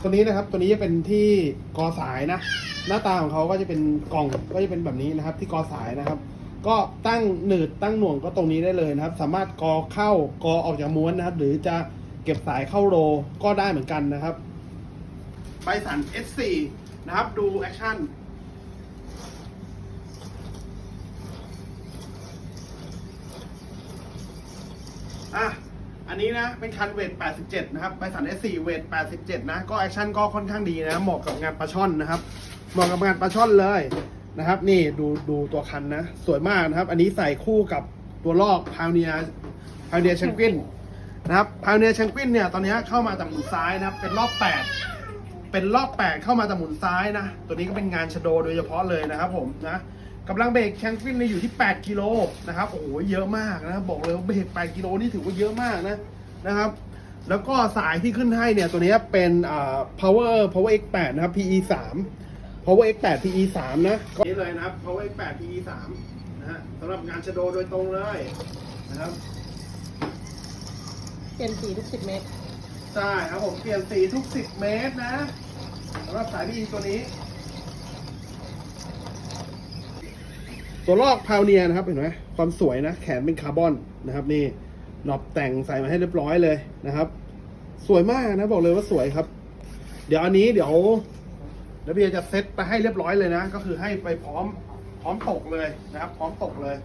ตัวนี้นะครับ ตัวนี้จะเป็นที่กอสายนะ หน้าตาของเขาก็จะเป็นกล่องก็จะเป็นแบบนี้นะครับ ที่กอสายนะครับ ก็ตั้งหนืดตั้งหน่วงก็ตรงนี้ได้เลยนะครับ สามารถกอเข้ากอออกจากม้วนนะครับ หรือจะเก็บสายเข้าโรก็ได้เหมือนกันนะครับไบสัน S4 นะครับดูแอคชั่นอะ นนี้นะเป็นคันเวท 87 นะครับไบสัน S4 เวท 87 นะ ก็แอคชั่นก็ค่อนข้างดีนะ เหมาะกับงานปลาช่อนนะครับ เหมาะกับงานปลาช่อนเลยนะครับ นี่ดูดูตัวคันนะ สวยมากนะครับ อันนี้ใส่คู่กับตัวลอกพาวเนียพาวเนียแชงกินนะครับพาวเนียแชงกินเนี่ย ตอนนี้เข้ามาจากหมุนซ้ายนะครับ เป็นรอบ 8 เป็นรอบ 8 เข้ามาจากหมุนซ้ายนะ ตัวนี้ก็เป็นงานชโดโดยเฉพาะเลยนะครับผมนะ กำลังเบรกแชงกินเนี่ยอยู่ที่ 8 กิโลนะครับโอ้โหเยอะมากนะบอกเลยว่าเบรก 8 กิโลนี่ถือว่าเยอะมากนะนะครับ แล้วก็สายที่ขึ้นให้เนี่ยตัวนี้เป็นอ่า power power x8 นะครับ pe 3 power x8 pe 3นะก็นี่เลยนะครับ power x8 pe 3นะฮะสำหรับงานชโดโดยตรงเลยนะครับเปลี่ยนสีทุกสิบเมตร ใช่ครับผมเปลี่ยนสีทุก 10 เมตรนะสำหรับสาย PE ตัวนี้ ตัวลอกพาวเนียนะครับเห็นไหมความสวยนะ แขนเป็นคาร์บอนนะครับ นี่หนอบแต่งใส่มาให้เรียบร้อยเลยนะครับ สวยมากนะบอกเลยว่าสวยครับ เดี๋ยวอันนี้เดี๋ยวแล้วเบียจะเซ็ตไปให้เรียบร้อยเลยนะ ก็คือให้ไปพร้อมพร้อมตกเลยนะครับ พร้อมตกเลย